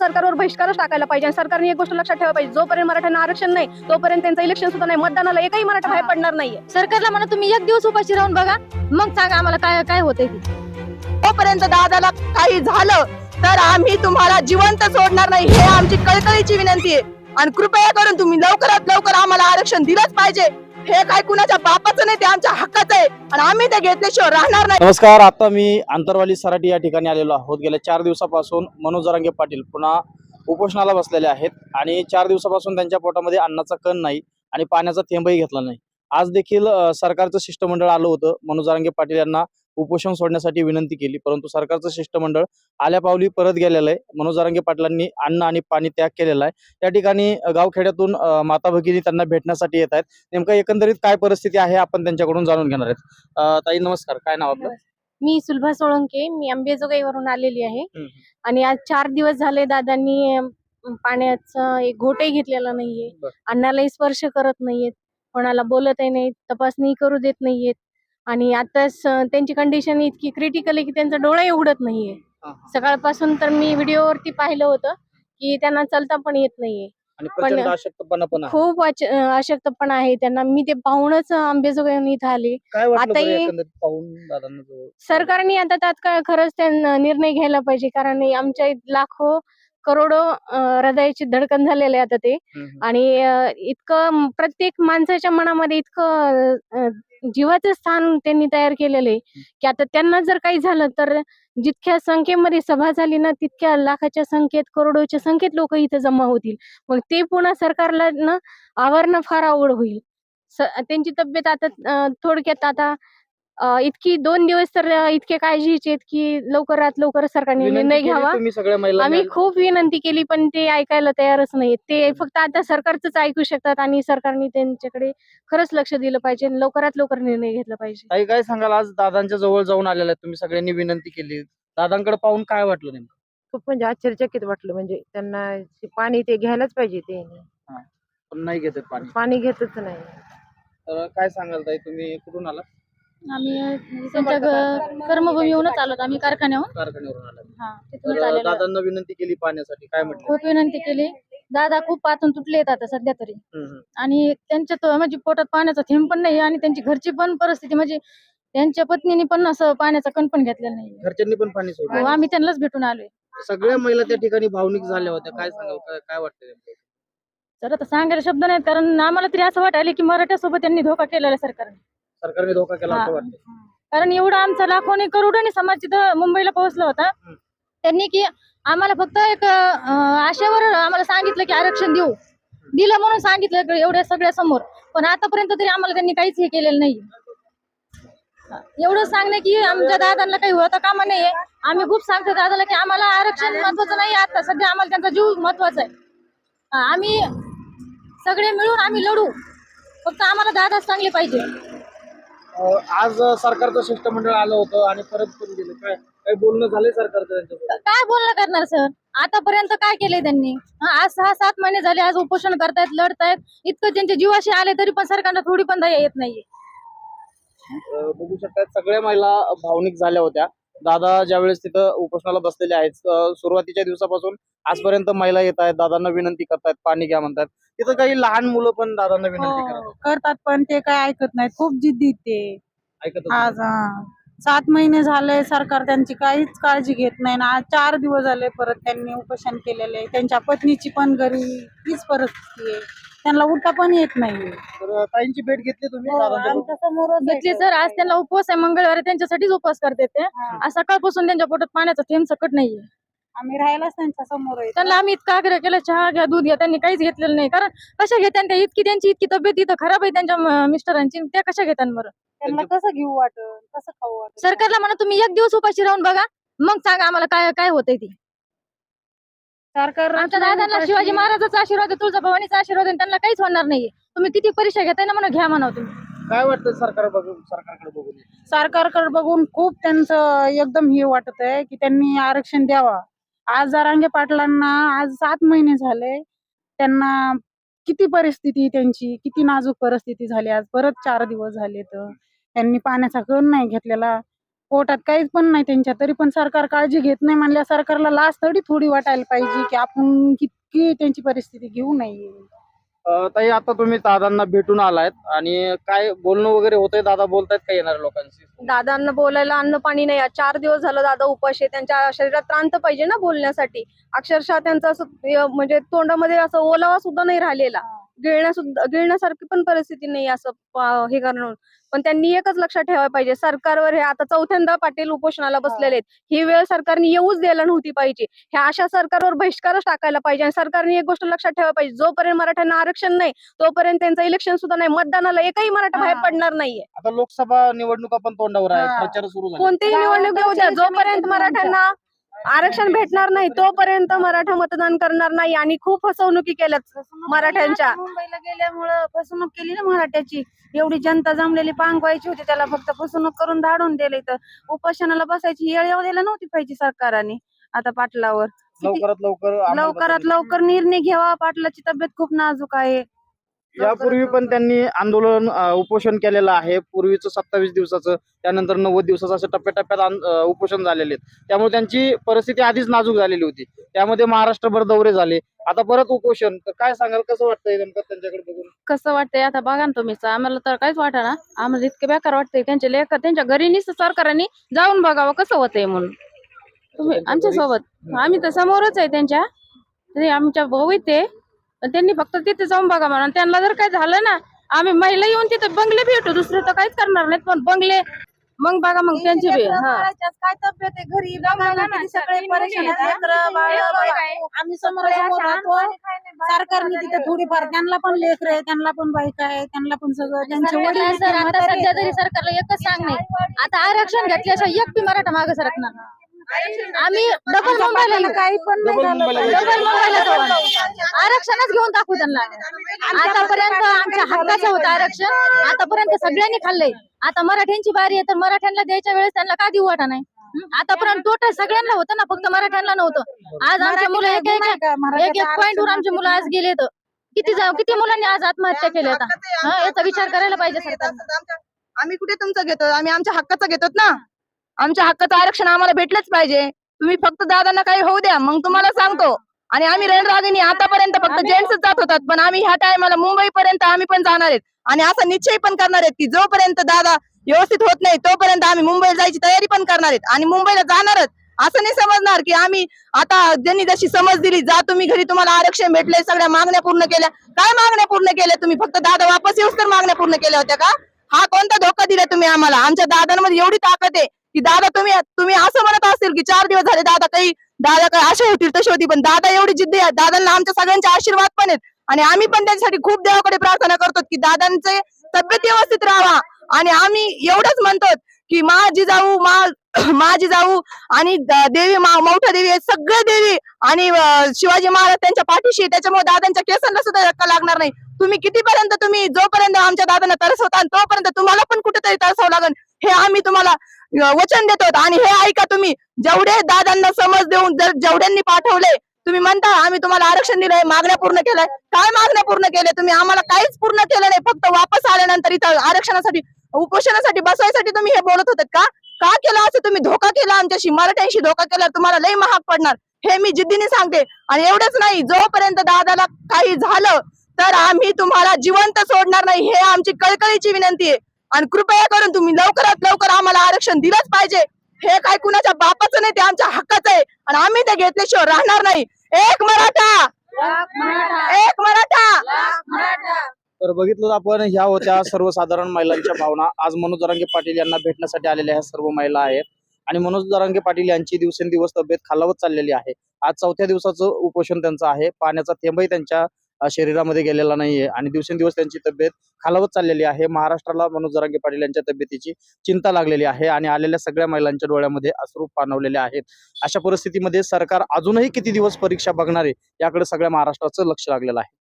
सरकारवर बहिष्कारच टाकायला पाहिजे आणि सरकारने एक गोष्ट लक्षात ठेवायला पाहिजे. जोपर्यंत मराठ्यांना आरक्षण नाही तोपर्यंत त्यांचं इलेक्शन सुद्धा नाही. मतदानाला एकही मराठा बाहेर पडणार नाहीये. सरकारला म्हणा तुम्ही एक दिवस उपाशी राहून बघा मग सांगा आम्हाला काय काय होतंय तोपर्यंत दादाला काही झालं तर आम्ही तुम्हाला जिवंत सोडणार नाही. हे आमची कळकळीची विनंती आहे. आणि कृपया करून तुम्ही लवकरात लवकर आम्हाला आरक्षण दिलंच पाहिजे. हे काय कुणाच्या बापाचं नाही ते आमच्या हक्काचं आहे. आणि आम्ही ते घेतल्याशिवाय राहणार नाही. नमस्कार आता मी आंतरवाली सराटी या ठिकाणी आलेलो आहोत. गेल्या चार दिवसापासून मनोज जरांगे पाटील पुन्हा उपोषणाला बसलेले आहेत. आणि चार दिवसापासून त्यांच्या पोटामध्ये अन्नाचा कण नाही आणि पाण्याचा थेंबही घेतला नाही. आज देखील सरकारचं शिष्टमंडळ आलं होतं. मनोज जरांगे पाटील यांना उपोषण सोडण्यासाठी विनंती केली. परंतु सरकारचं शिष्टमंडळ आल्या पावली परत गेलेलं आहे. मनोज जरांगे पाटलांनी अन्न आणि पाणी त्याग केलेला आहे. त्या ठिकाणी गावखेड्यातून माता भगिनी त्यांना भेटण्यासाठी येत आहेत. नेमकं एकंदरीत काय परिस्थिती आहे आपण त्यांच्याकडून जाणून घेणार आहेत. ताई नमस्कार. काय नाव आपलं? मी सुलभा सोळंके. मी अंबेजोगाईवरून आलेली आहे. आणि आज चार दिवस झाले दादांनी पाण्याचं एक घोटही घेतलेला नाहीये. अन्नालाही स्पर्श करत नाहीयेत. कोणाला बोलतही नाहीत. तपासणी करू देत नाहीयेत. आणि आता स- त्यांची कंडिशन इतकी क्रिटिकल आहे की त्यांचा डोळाही उघडत नाहीये. सकाळपासून तर मी व्हिडिओवरती पाहिलं होतं की त्यांना चालता पण येत नाहीये. पण- खूप अशक्तपणा आहे त्यांना. मी ते पाहूनच अंबेजोगाईहून इथं आले. आताही- सरकारने आता तात्काळ खरंच त्यांना निर्णय घ्यायला पाहिजे. कारण आमच्या लाखो करोडो हृदयाची धडकन झालेले आहे आता ते. आणि इतकं प्रत्येक माणसाच्या मनामध्ये इतकं जीवाचं स्थान त्यांनी तयार केलेलं आहे. की आता त्यांना जर काही झालं तर जितक्या संख्येमध्ये सभा झाली ना तितक्या लाखाच्या संख्येत करोडोच्या संख्येत लोक इथे जमा होतील. मग ते पुन्हा सरकारला ना आवरणं फार अवघड होईल. त्यांची तब्येत आता थोडक्यात आता इतकी दोन दिवस तर इतके काळजीचे आहेत की लवकरात लवकर सरकारने निर्णय घ्यावा. आम्ही खूप विनंती केली पण ते ऐकायला तयारच नाही ते फक्त आता सरकारचंच ऐकू शकतात आणि सरकारने त्यांच्याकडे खरंच लक्ष दिलं पाहिजे आणि लवकरात लवकर निर्णय घेतला पाहिजे. ताई काय सांगाल? आज दादांच्या जवळ जाऊन आलेला आहे तुम्ही सगळ्यांनी विनंती केली. दादांकडे पाहून काय वाटलं नेमकं? खूप म्हणजे आश्चर्यचकित वाटलं. म्हणजे त्यांना ते पाणी ते घ्यायलाच पाहिजे ते. पण नाही घेत पाणी. पाणी घेतच नाही. तर काय सांगाल ताई? तुम्ही कुठून आला आम्ही त्यांच्या घ- कर्मभूमीहूनच आलो आम्ही कारखान्याहून. कारखान्यावरून आला हा, तिथूनच तर आलेलो आहे. दादांना विनंती केली पाण्यासाठी काय म्हटलं? खूप विनंती केली. दादा खूप पातून तुटले आहेत आता सध्या तरी. हम्म, हम्म. आणि त्यांच्या तो- म्हणजे पोटात पाण्याचा थेंब पण नाही आणि त्यांची घरची पण परिस्थिती म्हणजे त्यांच्या पत्नीने पण असं पाण्याचा कण पण घेतलेला नाही. घरच्यांनी पण पाणी हो, सोडलं आम्ही त्यांनाच भेटून आलोय. सगळ्या महिला त्या ठिकाणी भावनिक झाल्या होत्या. काय सांगाल? काय काय वाटतं नेमकं? तर आता सांगायला शब्द नाहीत कारण आम्हाला तरी असं वाटायला की मराठ्यासोबत त्यांनी धोका केलेला आहे सरकारने. सरकारने धोका केला असं. वाटतं कारण एवढा आमचा लाखोनी करोडोनी समाज तिथं मुंबईला पोहोचला होता. त्यांनी की आम्हाला फक्त एक अं, आशेवर आम्हाला सांगितलं की आरक्षण देऊ. दिलं म्हणून सांगितलं एवढ्या सगळ्या समोर. पण आतापर्यंत तरी आम्हाला त्यांनी काहीच हे केलेलं नाही. एवढं सांगणं की आमच्या दादांना काही होता कामा नाहीये. आम्ही खूप सांगतो दादाला की आम्हाला आरक्षण महत्वाचं नाही आता. सध्या आम्हाला त्यांचा जीव महत्त्वाचा आहे. आम्ही सगळे मिळून आम्ही लढू. फक्त आम्हाला दादाच चांगले पाहिजे. आज सरकारचं शिष्टमंडळ आलं होतं आणि परत पण गेलं. काय काय बोलणं झालंय सरकारचं त्यांच्यासोबत काय बोलणं करणार सर? आतापर्यंत काय केलंय त्यांनी? हा, आज सहा सात महिने झाले आज उपोषण करतायत लढतायत. इतकं त्यांच्या जीवाशी आले तरी पण सरकारला थोडी पण दया येत नाहीये. अं, बघू शकतात सगळ्या महिला भावनिक झाल्या होत्या. दादा ज्यावेळेस तिथं उपोषणाला बसलेले आहेत अं, सुरुवातीच्या दिवसापासून आजपर्यंत महिला येत आहेत. दादांना विनंती करतायत पाणी घ्या म्हणतात तिथं काही लहान मुलं पण दादांना विनंती करत हो, करतात. पण ते काय ऐकत नाहीत. खूप जिद्दी ते. ऐकत आज हा. सात महिने झाले सरकार त्यांची काहीच काळजी घेत नाही. ना आज चार दिवस झाले परत त्यांनी उपोषण केलेले. त्यांच्या पत्नीची पण घरी तीच परिस्थिती आहे. त्यांना उठा पण येत नाही. तर ताईंची भेट घेतली तुम्ही? हो, दादांच्या घेतली सर आज त्यांना उपवास आहे. मंगळवारी त्यांच्यासाठीच उपवास करते ते. आज सकाळपासून त्यांच्या पोटात पाण्याचा थेंब सकट नाहीये. आम्ही राहायलाच त्यांच्यासमोर आहे. त्यांना आम्ही इतका आग्रह केला चहा घ्या दूध घ्या त्यांनी काहीच घेतलेलं नाही. कारण कशा घेत्या त्या इतकी त्यांची इतकी तब्येत इथं खराब आहे त्यांच्या मिस्टरांची त्या कशा घेतात बरं? त्यांना कसं घेऊ वाटत कसं खाऊ वाटत सरकारला म्हणा तुम्ही एक दिवस उपाशी राहून बघा मग सांगा आम्हाला काय काय होतंय ते. सरकार आमच्या दादांना शिवाजी महाराजाचा आशीर्वाद आहे, तुळजाभवानीचा आशीर्वाद आहे, त्यांना काहीच होणार नाहीये. तुम्ही किती परीक्षा घेताय ना म्हणा घ्या म्हणा तुम्ही. काय वाटतं सरकार बघून सरकारकडे बघून? सरकारकडे बघून खूप त्यांचं एकदम हे वाटत आहे की त्यांनी आरक्षण द्यावा. आज रांगे पाटलांना आज सात महिने झाले. त्यांना किती परिस्थिती त्यांची किती नाजूक परिस्थिती झाली आज. परत चार दिवस झाले तर. त्यांनी पाण्याचा कण नाही घेतलेला. पोटात काहीच पण नाही त्यांच्या तरी पण सरकार काळजी घेत नाही म्हणल्या सरकारला लास्ट थोडी थोडी वाटायला पाहिजे की आपण कितकी त्यांची परिस्थिती घेऊ नये. ताई आता तुम्ही दादांना भेटून आलायत आणि काय बोलणं वगैरे होतंय? दादा बोलतायत का येणाऱ्या लोकांशी? दादांना बोलायला अन्न पाणी नाही. आज चार दिवस झालं दादा उपाशी आहे. त्यांच्या शरीरात त्रांत पाहिजे ना बोलण्यासाठी. अक्षरशः त्यांचं असं अं, म्हणजे तोंडामध्ये असं ओलावा सुद्धा नाही राहिलेला. गिळण्या सुद्धा गिळण्यासारखी पण परिस्थिती नाही असं हे करणं. पण त्यांनी एकच लक्षात ठेवायला पाहिजे सरकारवर हे आता चौथ्यांदा पाटील उपोषणाला बसलेले आहेत. ही. वेळ सरकारने येऊच द्यायला नव्हती पाहिजे. ह्या अशा सरकारवर बहिष्कारच टाकायला पाहिजे आणि सरकारने एक गोष्ट लक्षात ठेवायला पाहिजे जोपर्यंत मराठ्यांना आरक्षण नाही तोपर्यंत त्यांचं इलेक्शन सुद्धा नाही. मतदानाला एकही मराठा बाहेर. पडणार नाहीये. आता लोकसभा निवडणुका पण तोंडावर आहे. प्रचार सुरू झाला. कोणतीही निवडणूक येऊ द्या जोपर्यंत मराठ्यांना आरक्षण भेटणार नाही तोपर्यंत मराठा मतदान करणार नाही आणि खूप फसवणुकी केल्यात मराठ्यांच्या. मुंबईला गेल्यामुळं फसवणूक केली ना मराठ्याची. एवढी जनता जमलेली पांगवायची होती त्याला फक्त फसवणूक करून धाडून दिले तर उपोषणाला बसायची येळ येऊ द्यायला नव्हती पाहिजे सरकारने आता पाटलावर. लवकरात लवकर लवकरात लवकर निर्णय घ्यावा पाटलाची तब्येत खूप नाजूक आहे. यापूर्वी पण त्यांनी आंदोलन उपोषण केलेलं आहे. पूर्वीचं सत्तावीस दिवसाचं त्यानंतर नव्वद दिवसाचं असं टप्प्याटप्प्यात उपोषण झालेले आहेत त्यामुळे त्यांची परिस्थिती आधीच नाजूक झालेली होती. त्यामध्ये महाराष्ट्रभर दौरे झाले. आता परत उपोषण. तर काय सांगाल? कसं वाटतंय नेमकं त्यांच्याकडे बघून? कसं वाटतंय? आता बघा ना तुम्हीच आम्हाला तर काहीच वाटा ना. आम्हाला इतकं बेकार वाटतंय. त्यांच्या लेख त्यांच्या घरी सरकारने जाऊन बघावं कसं होतंय म्हणून. तुम्ही आमच्यासोबत आम्ही तर समोरच आहे त्यांच्या. ते आमच्या भाऊ ते. त्यांनी फक्त तिथे जाऊन बघा म्हणून त्यांना जर काय झालं ना आम्ही महिला येऊन तिथे बंगले भेटू. दुसरे तर काहीच करणार नाहीत पण बंगले मग बघा मग त्यांची बी हा. काय तब्येत आहे? घरी बघा ना किती सगळे परेशान आहेत. लेकरं, बाळं, बघा. आम्ही समोर समोर राहतो. सरकारने तिथे थोडीफार त्यांना पण लेकर आहे त्यांना पण बायका आहे त्यांना पण सगळं त्यांचे वडील आहेत, सर आता म्हातारे सध्या आहेत. तरी सरकारला एकच सांगणे. आता आरक्षण घेतल्याशिवाय एक बी मराठा मागे सरकणार नाही. आम्ही डबल मुंबईला. काही पण नाही डबल झालं मुंबईला पाहिजे. डबल मुंबईला जाऊ. आरक्षणच घेऊन टाकू त्यांना. आतापर्यंत आमच्या हक्काचं होतं आरक्षण. आतापर्यंत सगळ्यांनी खाल्लंय. आता मराठ्यांची बारी आहे तर मराठ्यांना द्यायच्या वेळेस त्यांना का देऊ वाटा नाही? आतापर्यंत टोटल सगळ्यांना होतं ना फक्त मराठ्यांना नव्हतं. आज आमचे मुलं एक एक? एक पॉइंट वर आमचे मुलं आज गेले तर किती किती मुलांनी आज आत्महत्या केल्या आता? याचा विचार करायला पाहिजे सरकारनं. आम्ही कुठे तुमचं घेतो? आम्ही आमच्या हक्काचं घेतो ना? आमच्या हक्काचं आरक्षण आम्हाला भेटलंच पाहिजे. तुम्ही फक्त दादांना काही होऊ द्या मग तुम्हाला सांगतो. आणि आम्ही रणरागिनी आतापर्यंत फक्त जेंट्सच जात होतात पण आम्ही ह्या टायमाला मुंबई पर्यंत आम्ही पण जाणार आहेत. आणि असा निश्चय पण करणार आहेत की जोपर्यंत दादा व्यवस्थित होत नाही तोपर्यंत आम्ही मुंबईला जायची तयारी पण करणार आहेत. आणि मुंबईला जाणारच असं नाही समजणार की आम्ही आता ज्यांनी जशी समज दिली जा तुम्ही घरी तुम्हाला आरक्षण भेटलंय सगळ्या मागण्या पूर्ण केल्या. काय मागण्या पूर्ण केल्या? तुम्ही फक्त दादा वापस येऊस तर मागण्या पूर्ण केल्या होत्या का? हा कोणता धोका दिला तुम्ही आम्हाला? आमच्या दादांमध्ये एवढी ताकद आहे. की दादा तुम्ही तुम्ही असं म्हणत असेल की चार दिवस झाले दादा काही दादा काही असे होतील तशी होती पण दादा एवढी जिद्दी आहे. दादांना आमच्या सगळ्यांचे आशीर्वाद पण आहेत. आणि आम्ही पण त्यांच्यासाठी खूप देवाकडे प्रार्थना करतो की दादांचे तब्येत व्यवस्थित राहावा. आणि आम्ही एवढंच म्हणतो की मा जिजाऊ मा मा जिजाऊ आणि देवी मा देवी हे सगळे देवी आणि शिवाजी महाराज त्यांच्या पाठीशी त्याच्यामुळे दादांच्या केसांना सुद्धा धक्का लागणार नाही. तुम्ही कितीपर्यंत तुम्ही जोपर्यंत आमच्या दादांना तरसवता तोपर्यंत तुम्हाला पण कुठेतरी तरसावं लागेल. हे आम्ही तुम्हाला वचन देतो. आणि हे ऐका तुम्ही जेवढे दादांना समज देऊन जर जेवढ्यांनी पाठवले तुम्ही म्हणता आम्ही तुम्हाला आरक्षण दिलंय मागण्या पूर्ण केलंय. काय मागण्या पूर्ण केल्या तुम्ही आम्हाला काहीच पूर्ण केलं नाही. फक्त वापस आल्यानंतर इथं आरक्षणासाठी उपोषणासाठी बसवायसाठी तुम्ही हे बोलत होतात का? का केलं असं? तुम्ही धोका केला आमच्याशी? मराठ्यांशी धोका केला तुम्हाला लई महाग पडणार. हे मी जिद्दीने सांगते. आणि एवढंच नाही जोपर्यंत दादाला काही झालं तर आम्ही तुम्हाला जिवंत सोडणार नाही. हे आमची कळकळीची विनंती आहे. आणि कृपया करून तुम्ही लवकरात लवकर आम्हाला आरक्षण दिलंच पाहिजे. हे काय कुणाच्या बापाचं नाही ते आमच्या हक्काचं आहे. आणि आम्ही ते घेतल्याशिवाय राहणार नाही. एक मराठा! एक मराठा! तर बघितलं आपण ह्या होत्या सर्वसाधारण महिलांच्या भावना. आज मनोज जरांगे पाटील यांना भेटण्यासाठी आलेल्या ह्या सर्व महिला आहेत. आणि मनोज जरांगे पाटील यांची दिवसेंदिवस तब्येत खालावत चाललेली आहे. आज चौथ्या दिवसाचं उपोषण त्यांचं आहे. पाण्याचा थेंबही त्यांच्या शरीरामध्ये गेलेला नाहीये. आणि दिवसेंदिवस त्यांची तब्येत खालावत चाललेली आहे. महाराष्ट्राला मनोज जरांगे पाटील यांच्या तब्येतीची चिंता लागलेली आहे आणि आलेल्या सगळ्या महिलांच्या डोळ्यामध्ये अश्रू पाणवलेले आहेत. अशा परिस्थितीमध्ये सरकार अजूनही किती दिवस परीक्षा बघणार आहे याकडे सगळ्या महाराष्ट्राचं लक्ष लागलेलं आहे.